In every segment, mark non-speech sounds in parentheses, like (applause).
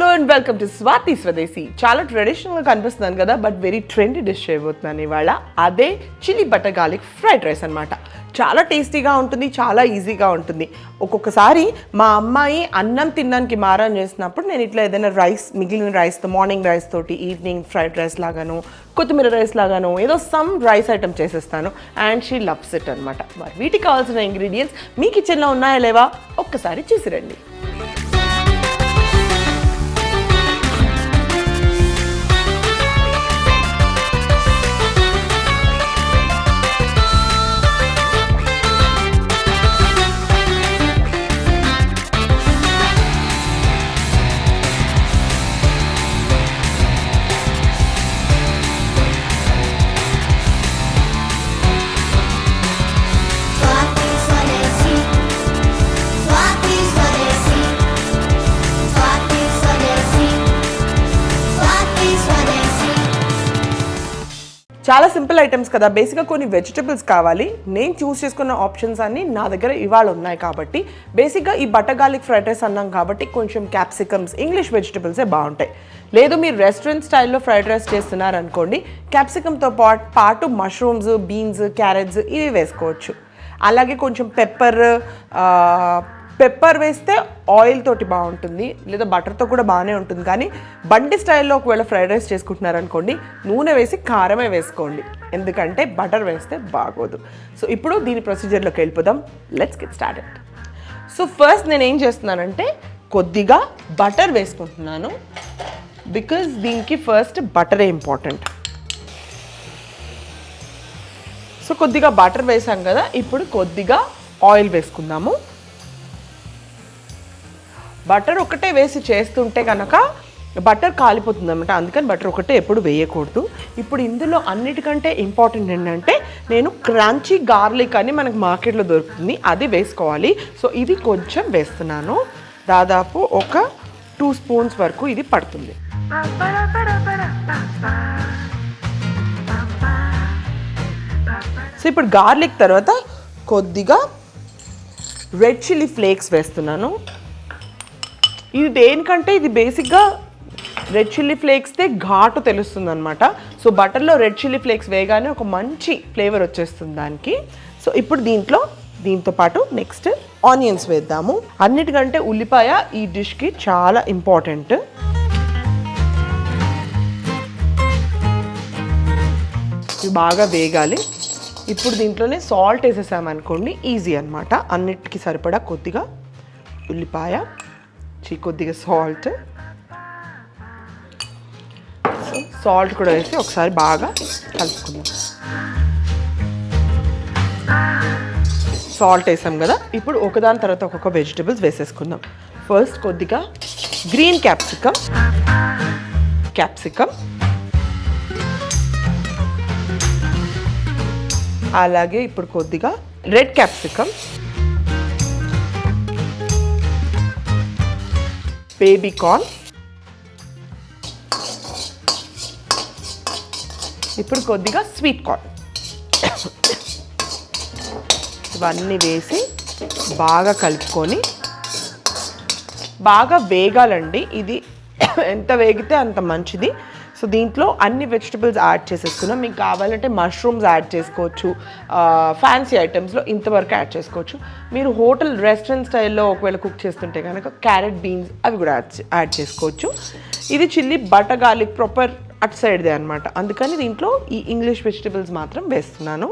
Hello and welcome to Swathi Swadeshi. చాలా ట్రెడిషనల్గా కనిపిస్తున్నాను కదా బట్ వెరీ ట్రెండీ డిష్ చేయబోతున్నాను ఇవాళ. అదే chilli butter garlic fried rice అన్నమాట. చాలా టేస్టీగా ఉంటుంది చాలా ఈజీగా ఉంటుంది. ఒక్కొక్కసారి మా అమ్మాయి అన్నం తినడానికి మారం చేసినప్పుడు నేను ఇట్లా ఏదైనా రైస్ మిగిలిన రైస్తో మార్నింగ్ రైస్ తోటి ఈవినింగ్ ఫ్రైడ్ రైస్ లాగాను కొత్తిమీర రైస్ లాగాను ఏదో సమ్ రైస్ ఐటమ్ చేసేస్తాను. అండ్ షీ లవ్స్ ఇట్ అనమాట మరి వీటికి కావాల్సిన ఇంగ్రీడియంట్స్ మీ కిచెన్లో ఉన్నాయా లేవా? ఒక్కసారి చూసిరండి చాలా సింపుల్ ఐటమ్స్ కదా. బేసిక్గా కొన్ని వెజిటబుల్స్ కావాలి. నేను చూస్ చేసుకున్న ఆప్షన్స్ అన్నీ నా దగ్గర ఇవాళ ఉన్నాయి కాబట్టి. బేసిక్గా ఈ బటర్ గార్లిక్ ఫ్రైడ్ రైస్ అన్నాం కాబట్టి కొంచెం క్యాప్సికమ్స్ ఇంగ్లీష్ వెజిటబుల్సే బాగుంటాయి. లేదు మీరు రెస్టారెంట్ స్టైల్లో ఫ్రైడ్ రైస్ చేస్తున్నారనుకోండి క్యాప్సికమ్తో పాటు పాటు మష్రూమ్స్ బీన్స్ క్యారెట్స్ ఇవి వేసుకోవచ్చు. అలాగే కొంచెం పెప్పర్ పెప్పర్ వేస్తే ఆయిల్ తోటి బాగుంటుంది లేదా బటర్తో కూడా బాగానే ఉంటుంది. కానీ బండి స్టైల్లో ఒకవేళ ఫ్రైడ్ రైస్ చేసుకుంటున్నారనుకోండి నూనె వేసి కారమే వేసుకోండి. ఎందుకంటే బటర్ వేస్తే బాగోదు. సో ఇప్పుడు దీని ప్రొసీజర్లోకి వెళ్ళిపోదాం. Let's get started so first నేను ఏం చేస్తున్నానంటే కొద్దిగా బటర్ వేసుకుంటున్నాను. బికాజ్ దీనికి ఫస్ట్ బటరే ఇంపార్టెంట్ సో కొద్దిగా బటర్ వేసాం కదా ఇప్పుడు కొద్దిగా ఆయిల్ వేసుకుందాము. బటర్ ఒకటే వేసి చేస్తుంటే కనుక బటర్ కాలిపోతుంది అనమాట అందుకని బటర్ ఒకటే ఎప్పుడు వేయకూడదు. ఇప్పుడు ఇందులో అన్నిటికంటే ఇంపార్టెంట్ ఏంటంటే నేను క్రాంచీ గార్లిక్ అని మనకు మార్కెట్లో దొరుకుతుంది. అది వేసుకోవాలి. సో ఇది కొంచెం వేస్తున్నాను. దాదాపు ఒక టూ స్పూన్స్ వరకు ఇది పడుతుంది. సో ఇప్పుడు గార్లిక్ తర్వాత కొద్దిగా రెడ్ చిల్లీ ఫ్లేక్స్ వేస్తున్నాను. ఇది దేనికంటే ఇది బేసిక్గా రెడ్ చిల్లీ ఫ్లేక్స్తే ఘాటు తెలుస్తుంది అనమాట సో బటర్లో రెడ్ చిల్లీ ఫ్లేక్స్ వేయగానే ఒక మంచి ఫ్లేవర్ వచ్చేస్తుంది దానికి. సో ఇప్పుడు దీంట్లో దీంతో పాటు నెక్స్ట్ ఆనియన్స్ వేద్దాము. అన్నిటికంటే ఉల్లిపాయ ఈ డిష్కి చాలా ఇంపార్టెంట్ ఇవి బాగా వేగాలి. ఇప్పుడు దీంట్లోనే సాల్ట్ వేసేసామనుకోండి ఈజీ అనమాట అన్నిటికీ సరిపడా కొద్దిగా ఉల్లిపాయ కొద్దిగా సాల్ట్ సాల్ట్ కూడా వేసి ఒకసారి బాగా కలుపుకుందాం. సాల్ట్ వేసాం కదా? ఇప్పుడు ఒకదాని తర్వాత ఒక్కొక్క వెజిటబుల్స్ వేసేసుకుందాం. ఫస్ట్ కొద్దిగా గ్రీన్ క్యాప్సికమ్ క్యాప్సికమ్ అలాగే ఇప్పుడు కొద్దిగా రెడ్ క్యాప్సికమ్ బేబీ కార్న్ ఇప్పుడు కొద్దిగా స్వీట్ కార్న్ ఇవన్నీ వేసి బాగా కలుపుకొని బాగా వేగాలండి. ఇది (coughs) ఎంత వేగితే అంత మంచిది. సో దీంట్లో అన్ని వెజిటబుల్స్ యాడ్ చేసేసుకున్నాం మీకు కావాలంటే మష్రూమ్స్ యాడ్ చేసుకోవచ్చు. ఫ్యాన్సీ ఐటమ్స్లో ఇంతవరకు యాడ్ చేసుకోవచ్చు. మీరు హోటల్ రెస్టారెంట్ స్టైల్లో ఒకవేళ కుక్ చేస్తుంటే కనుక క్యారెట్ బీన్స్ అవి కూడా యాడ్ యాడ్ చేసుకోవచ్చు. ఇది chilli butter garlic proper at సైడ్దే అనమాట అందుకని దీంట్లో ఈ ఇంగ్లీష్ వెజిటబుల్స్ మాత్రం వేస్తున్నాను.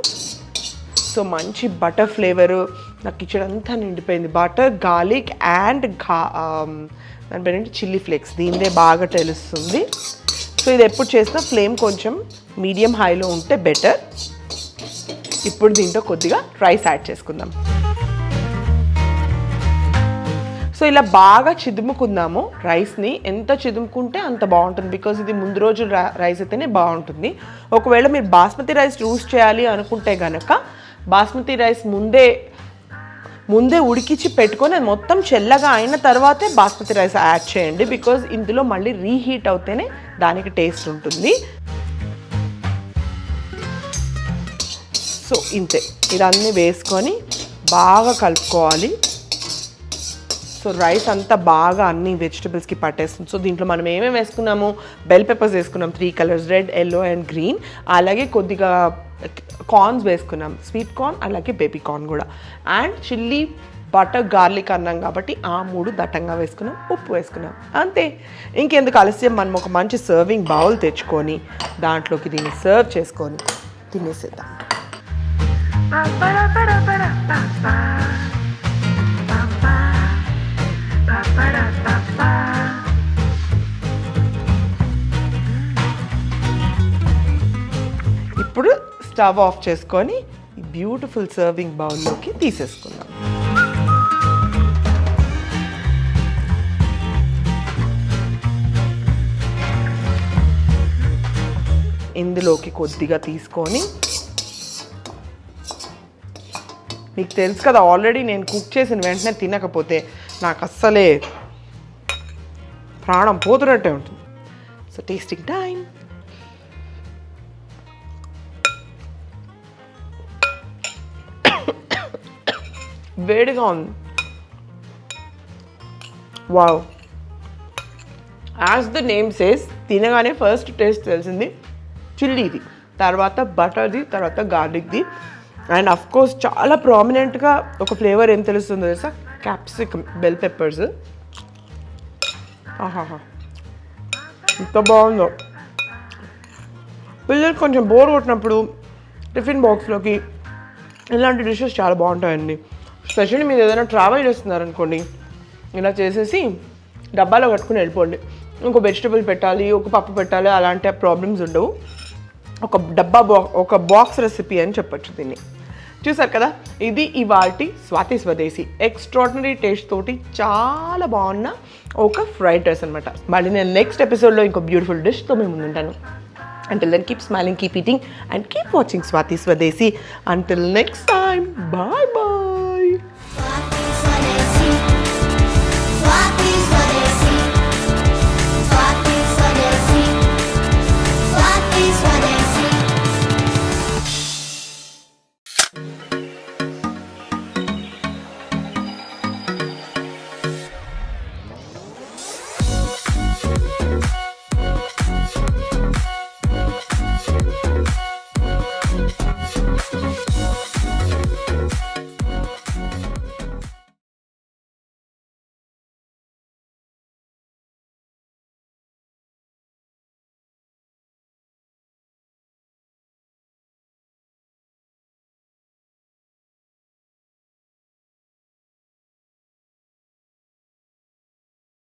సో మంచి బటర్ ఫ్లేవరు నా కిచెన్ అంతా నిండిపోయింది. బటర్ గార్లిక్ అండ్ ఘా దాని చిల్లీ ఫ్లేక్స్. దీనిదే బాగా తెలుస్తుంది. సో ఇది ఎప్పుడు చేసినా ఫ్లేమ్ కొంచెం మీడియం హైలో ఉంటే బెటర్. ఇప్పుడు దీంట్లో కొద్దిగా రైస్ యాడ్ చేసుకుందాం. సో ఇలా బాగా చిదుముకుందాము రైస్ని. ఎంత చిదుముకుంటే అంత బాగుంటుంది. బికాజ్ ఇది ముందు రోజు రైస్ అయితేనే బాగుంటుంది. ఒకవేళ మీరు బాస్మతి రైస్ యూస్ చేయాలి అనుకుంటే కనుక బాస్మతి రైస్ ముందే ముందే ఉడికించి పెట్టుకొని అది మొత్తం చెల్లగా అయిన తర్వాతే బాస్మతి రైస్ యాడ్ చేయండి బికాజ్ ఇందులో మళ్ళీ రీహీట్ అవుతేనే దానికి టేస్ట్ ఉంటుంది. సో ఇంతే. ఇదన్నీ వేసుకొని బాగా కలుపుకోవాలి. సో రైస్ అంతా బాగా అన్ని వెజిటబుల్స్కి పట్టేస్తుంది. సో దీంట్లో మనం ఏమేమి వేసుకున్నాము? బెల్ పెప్పర్స్ వేసుకున్నాం. Three colours red yellow and green అలాగే కొద్దిగా కార్న్స్ వేసుకున్నాం. స్వీట్ కార్న్ అలాగే బేబీ కార్న్ కూడా. అండ్ చిల్లీ బటర్ గార్లిక్ అన్నాం కాబట్టి ఆ మూడు దట్టంగా వేసుకున్నాం. ఉప్పు వేసుకున్నాం. అంతే. ఇంకెందుకు ఆలస్యం? మనం ఒక మంచి సర్వింగ్ బౌల్ తెచ్చుకొని దాంట్లోకి దీన్ని సర్వ్ చేసుకొని తినేసేద్దాం. ఇప్పుడు స్టవ్ ఆఫ్ చేసుకొని ఈ బ్యూటిఫుల్ సర్వింగ్ బౌల్లోకి తీసేసుకుందాం. ఇందులోకి కొద్దిగా తీసుకొని మీకు తెలుసు కదా ఆల్రెడీ నేను కుక్ చేసిన వెంటనే తినకపోతే నాకు అస్సలే ప్రాణం పోతున్నట్టే ఉంటుంది. సో టేస్టింగ్ టైం వేడిగా ఉంది. Wow as the name says తినగానే ఫస్ట్ టేస్ట్ తెలిసింది. చిల్లీది తర్వాత బటర్ది తర్వాత గార్లిక్ది అండ్ అఫ్ కోర్స్ చాలా ప్రామినెంట్గా ఒక ఫ్లేవర్ ఏం తెలుస్తుందో తెలుసా? క్యాప్సికమ్ బెల్ పెప్పర్స్ ఆహాహా. ఎంత బాగుందో. పిల్లలు కొంచెం బోర్ కొట్టినప్పుడు టిఫిన్ బాక్స్లోకి ఇలాంటి డిషెస్ చాలా బాగుంటాయండి. స్పెషల్లీ మీరు ఏదైనా ట్రావెల్ చేస్తున్నారనుకోండి ఇలా చేసేసి డబ్బాలో కట్టుకుని వెళ్ళిపోండి. ఇంకో వెజిటబుల్ పెట్టాలి ఒక పప్పు పెట్టాలి అలాంటి ప్రాబ్లమ్స్ ఉండవు. ఒక డబ్బా బా ఒక బాక్స్ రెసిపీ అని చెప్పొచ్చు దీన్ని. చూసారు కదా? ఇది ఇవాల్టి స్వాతి స్వదేశీ. ఎక్స్ట్రాడినరీ టేస్ట్ తోటి చాలా బాగున్న ఒక ఫ్రైడ్ రైస్ అనమాట మళ్ళీ నేను నెక్స్ట్ ఎపిసోడ్లో ఇంకో బ్యూటిఫుల్ డిష్తో మేము ముందుంటాను. Until then keep smiling keep eating and keep watching Swathi Swadeshi. Until next time bye bye